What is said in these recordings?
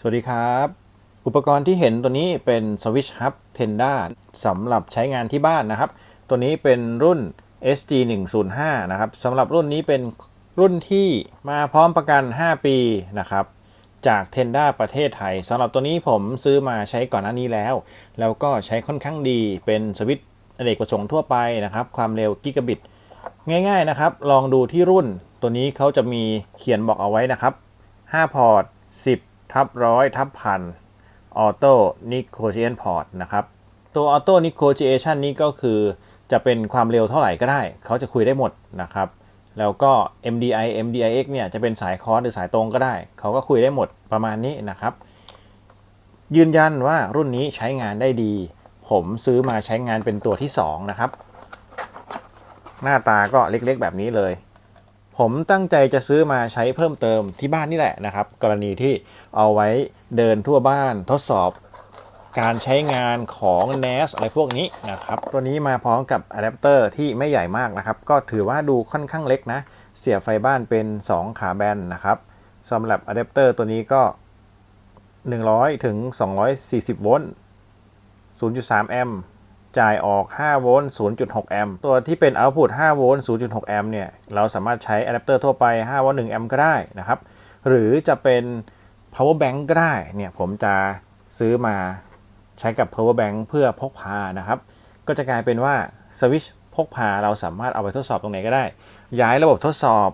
สวัสดีครับ อุปกรณ์ที่เห็นตัวนี้เป็นสวิตช์ฮับเทนด้าสำหรับใช้งานที่บ้านนะครับ ตัวนี้เป็นรุ่น SG 1 0 5นะครับสำหรับรุ่นนี้เป็นรุ่นที่มาพร้อมประกัน 5 ปีนะครับ จากเทนด้าประเทศไทยสำหรับตัวนี้ผมซื้อมาใช้ก่อนหน้านี้แล้ว แล้วก็ใช้ค่อนข้างดีเป็นสวิตช์อเนกประสงค์ทั่วไปนะครับ ความเร็วกิกะบิต ง่าย ๆนะครับ ลองดูที่รุ่นตัวนี้เขาจะมีเขียนบอกเอาไว้นะครับ 5 พอร์ต 10 ทับร้อยทับพันออโต้นิโคเ t นพอร์ตนะครับ ตัวออโต้นิโคเ t ชันนี้ก็คือจะเป็นความเร็วเท่าไหร่ก็ได้ เขาจะคุยได้หมดนะครับ แล้วก็ MDI MDIX เนี่ยจะเป็นสายคอร์สหรือสายตรงก็ได้ เขาก็คุยได้หมดประมาณนี้นะครับ ยืนยันว่ารุ่นนี้ใช้งานได้ดี ผมซื้อมาใช้งานเป็นตัวที่ 2 นะครับ หน้าตาก็เล็กๆแบบนี้เลย ผมตั้งใจจะซื้อมาใช้เพิ่มเติมที่บ้านนี่แหละนะครับ กรณีที่เอาไว้เดินทั่วบ้านทดสอบการใช้งานของ NAS อะไรพวกนี้นะครับ ตัวนี้มาพร้อมกับอะแดปเตอร์ที่ไม่ใหญ่มากนะครับ ก็ถือว่าดูค่อนข้างเล็กนะ เสียบไฟบ้านเป็น 2 ขาแบนนะครับสำหรับอะแดปเตอร์ตัวนี้ก็ 100 ถึง 240 โวลต์ 0.3 แอมป์ จ่ายออก 5 โวลต์ 0.6 แอมป์ ตัวที่เป็น output 5 โวลต์ 0.6 แอมป์เนี่ย เราสามารถใช้อะแดปเตอร์ทั่วไป 5 โวลต์ 1 แอมป์ก็ได้นะครับ หรือจะเป็น power bank ก็ได้ เนี่ย ผมจะซื้อมาใช้กับ power bank เพื่อพกพานะครับ ก็จะกลายเป็นว่าสวิชพกพาเราสามารถเอาไปทดสอบตรงไหนก็ได้ ย้ายระบบทดสอบ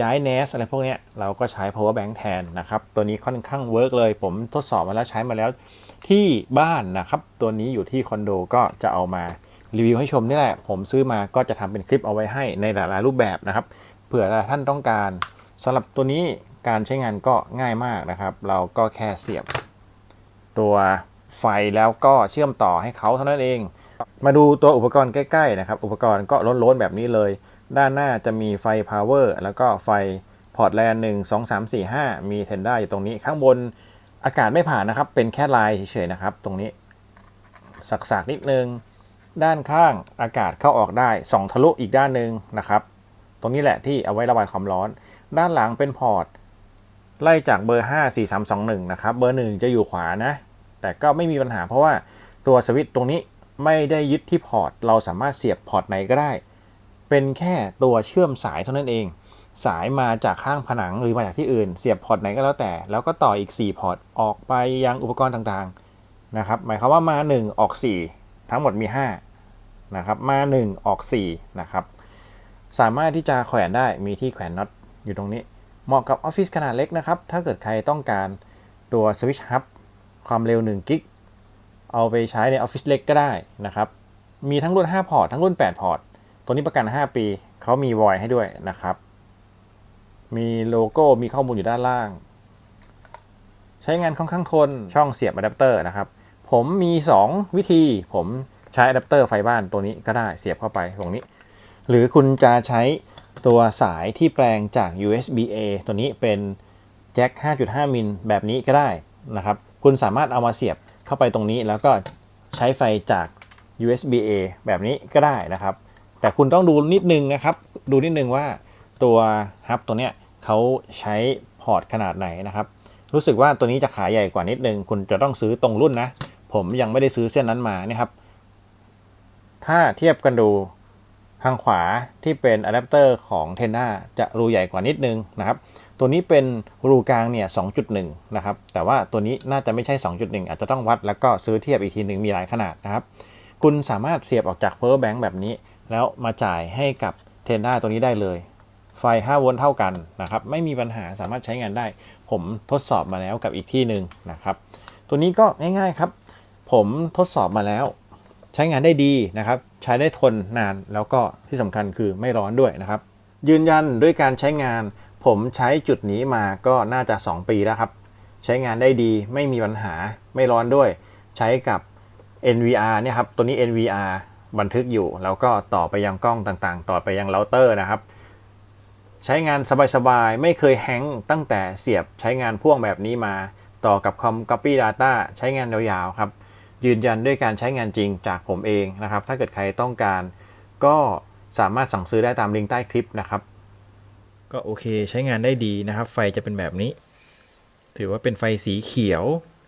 ย้าย NAS อะไรพวกนี้เราก็ใช้ power bank แทนนะครับ ตัวนี้ค่อนข้างเวิร์กเลย ผมทดสอบมาแล้วใช้มาแล้ว ที่บ้านนะครับ ตัวนี้อยู่ที่คอนโดก็จะเอามารีวิวให้ชมนี่แหละ ผมซื้อมาก็จะทำเป็นคลิปเอาไว้ให้ในหลายๆรูปแบบนะครับ เผื่อท่านต้องการสำหรับตัวนี้การใช้งานก็ง่ายมากนะครับ เราก็แค่เสียบ ตัวไฟแล้วก็เชื่อมต่อให้เขาเท่านั้นเอง มาดูตัวอุปกรณ์ใกล้ๆนะครับ อุปกรณ์ก็ล้นๆแบบนี้เลย ด้านหน้าจะมีไฟ power แล้วก็ไฟพอร์ตแลนหนึ่งสองสามสี่ห้ามีเทนด้าอยู่ตรงนี้ข้างบน อากาศไม่ผ่านนะครับ เป็นแค่ลายเฉยๆนะครับ ตรงนี้ สักๆนิดนึง ด้านข้างอากาศเข้าออกได้ส่องทะลุอีกด้านหนึ่งนะครับ ตรงนี้แหละที่เอาไว้ระบายความร้อน ด้านหลังเป็นพอร์ตไล่จากเบอร์ 5 4 3 2 1 นะครับ เบอร์ 1 จะอยู่ขวานะ แต่ก็ไม่มีปัญหาเพราะว่าตัวสวิตช์ตรงนี้ไม่ได้ยึดที่พอร์ต เราสามารถเสียบพอร์ตไหนก็ได้ เป็นแค่ตัวเชื่อมสายเท่านั้นเอง สายมาจากข้างผนังหรือมาจากที่อื่น เสียบพอร์ตไหนก็แล้วแต่ แล้วก็ต่ออีก 4 พอร์ตออกไปยังอุปกรณ์ต่างๆนะครับหมายความว่ามา 1 ออก 4 ทั้งหมดมี5นะครับมา 1 ออก4นะครับสามารถที่จะแขวนได้มีที่แขวนน็อตอยู่ตรงนี้ เหมาะกับออฟฟิศขนาดเล็กนะครับ ถ้าเกิดใครต้องการตัวสวิตช์ฮับความเร็ว1กิกเอาไปใช้ในออฟฟิศเล็กก็ได้นะครับ มีทั้งรุ่น 5 พอร์ต ทั้งรุ่น 8 พอร์ต ตัวนี้ประกัน 5 ปี เขามีวอยให้ด้วยนะครับ มีโลโก้มีข้อมูลอยู่ด้านล่าง ใช้งานค่อนข้างทนช่องเสียบอะแดปเตอร์นะครับ ผมมี 2 วิธีผมใช้อะแดปเตอร์ไฟบ้านตัวนี้ก็ได้เสียบเข้าไปตรงนี้ หรือคุณจะใช้ตัวสายที่แปลงจาก USB A ตัวนี้เป็นแจ็ค 5.5 มิลแบบนี้ก็ได้นะครับ คุณสามารถเอามาเสียบเข้าไปตรงนี้แล้วก็ใช้ไฟจาก USB A แบบนี้ก็ได้นะครับ แต่คุณต้องดูนิดนึงนะครับ ดูนิดนึงว่า ตัวฮับตัวเนี้ยเขาใช้พอร์ตขนาดไหนนะครับ รู้สึกว่าตัวนี้จะขายใหญ่กว่านิดนึง คุณจะต้องซื้อตรงรุ่นนะ ผมยังไม่ได้ซื้อเส้นนั้นมานี่ครับ ถ้าเทียบกันดูทางขวาที่เป็นอะแดปเตอร์ของ t e n าจะรูใหญ่กว่านิดนึงนะครับ ตัวนี้เป็นรูกลางเนี่ย 2.1 นะครับ แต่ว่าตัวนี้น่าจะไม่ใช่ 2.1 อาจจะต้องวัดแล้วก็ซื้อเทียบอีกทีหนึ่งมีหลายขนาดนะครับ คุณสามารถเสียบออกจาก power bank แบบนี้ แล้วมาจ่ายให้กับ t e n าตัวนี้ได้เลย ไฟ 5 โวลต์เท่ากันนะครับ ไม่มีปัญหาสามารถใช้งานได้ ผมทดสอบมาแล้วกับอีกที่หนึ่งนะครับ ตัวนี้ก็ง่ายๆครับ ผมทดสอบมาแล้ว ใช้งานได้ดีนะครับ ใช้ได้ทนนานแล้วก็ที่สำคัญคือไม่ร้อนด้วยนะครับ ยืนยันด้วยการใช้งาน ผมใช้จุดนี้มาก็น่าจะ 2 ปีแล้วครับ ใช้งานได้ดีไม่มีปัญหาไม่ร้อนด้วย ใช้กับ NVR เนี่ยครับตัวนี้ NVR บันทึกอยู่ แล้วก็ต่อไปยังกล้องต่างๆ ต่อไปยังเราเตอร์นะครับ ใช้งานสบายๆ ไม่เคยแฮงตั้งแต่เสียบใช้งานพ่วงแบบนี้มา ต่อกับคอม Copy Data ใช้งานยาวๆ ครับ ยืนยันด้วยการใช้งานจริงจากผมเองนะครับ ถ้าเกิดใครต้องการก็สามารถสั่งซื้อได้ตามลิงก์ใต้คลิปนะครับ ก็โอเคใช้งานได้ดีนะครับ ไฟจะเป็นแบบนี้ ถือว่าเป็นไฟสีเขียว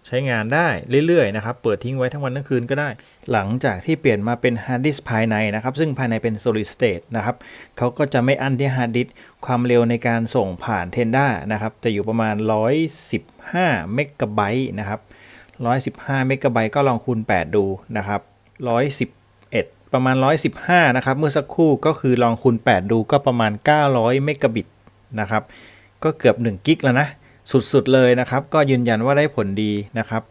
ใช้งานได้เรื่อยๆนะครับ เปิดทิ้งไว้ทั้งวันทั้งคืนก็ได้ หลังจากที่เปลี่ยนมาเป็นฮาร์ดดิสก์ภายในนะครับ ซึ่งภายในเป็น solid state นะครับเขาก็จะไม่อั้นที่ฮาร์ดดิสก์ความเร็วในการส่งผ่าน Tenda นะครับจะอยู่ประมาณ 115 เมกะไบต์นะครับ 115 เมกะไบต์ก็ลองคูณ 8 ดูนะครับ 111ประมาณ 115 นะครับ เมื่อสักครู่ก็คือลองคูณ 8 ดูก็ประมาณ 900 เมกะบิตนะครับ ก็เกือบ 1 กิกแล้วนะ สุดๆเลยนะครับ ก็ยืนยันว่าได้ผลดีนะครับ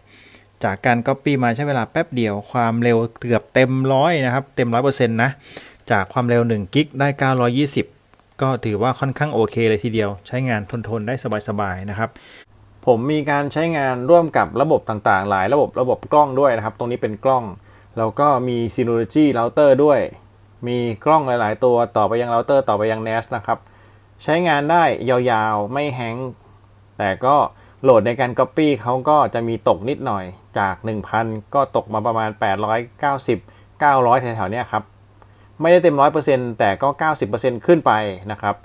จากการ Copy มาใช้เวลาแป๊บเดียวความเร็วเกือบเต็มร้อยนะครับ เต็ม100%นะ จากความเร็ว1กิกได้ 920 ก็ถือว่าค่อนข้างโอเคเลยทีเดียว ใช้งานทนๆได้สบายๆนะครับผมมีการใช้งานร่วมกับระบบต่างๆ หลายระบบระบบกล้องด้วยนะครับ ตรงนี้เป็นกล้อง แล้วก็มี Synology Router ด้วย มีกล้องหลาย ๆ ตัวต่อไปยัง Router ต่อไปยัง NAS นะครับ ใช้งานได้ยาวๆ ไม่แฮง แต่ก็โหลดในการ Copy เขาก็จะมีตกนิดหน่อยจาก 1,000 ก็ตกมาประมาณ 890 900 แถวๆนี้ครับ ไม่ได้เต็ม 100%แต่ก็ 90%ขึ้นไปนะครับ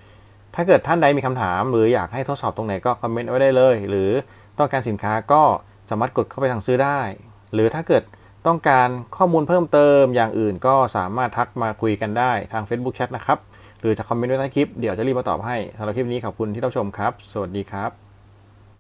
ถ้าเกิดท่านใดมีคำถาม หรืออยากให้ทดสอบตรงไหนก็คอมเมนต์ไว้ได้เลย หรือต้องการสินค้าก็สามารถกดเข้าไปสั่งซื้อได้ หรือถ้าเกิดต้องการข้อมูลเพิ่มเติมอย่างอื่นก็สามารถทักมาคุยกันได้ทาง Facebook Chat นะครับ หรือจะคอมเมนต์ไว้ใต้คลิป เดี๋ยวจะรีบมาตอบให้สำหรับคลิปนี้ขอบคุณที่รับชมครับ สวัสดีครับ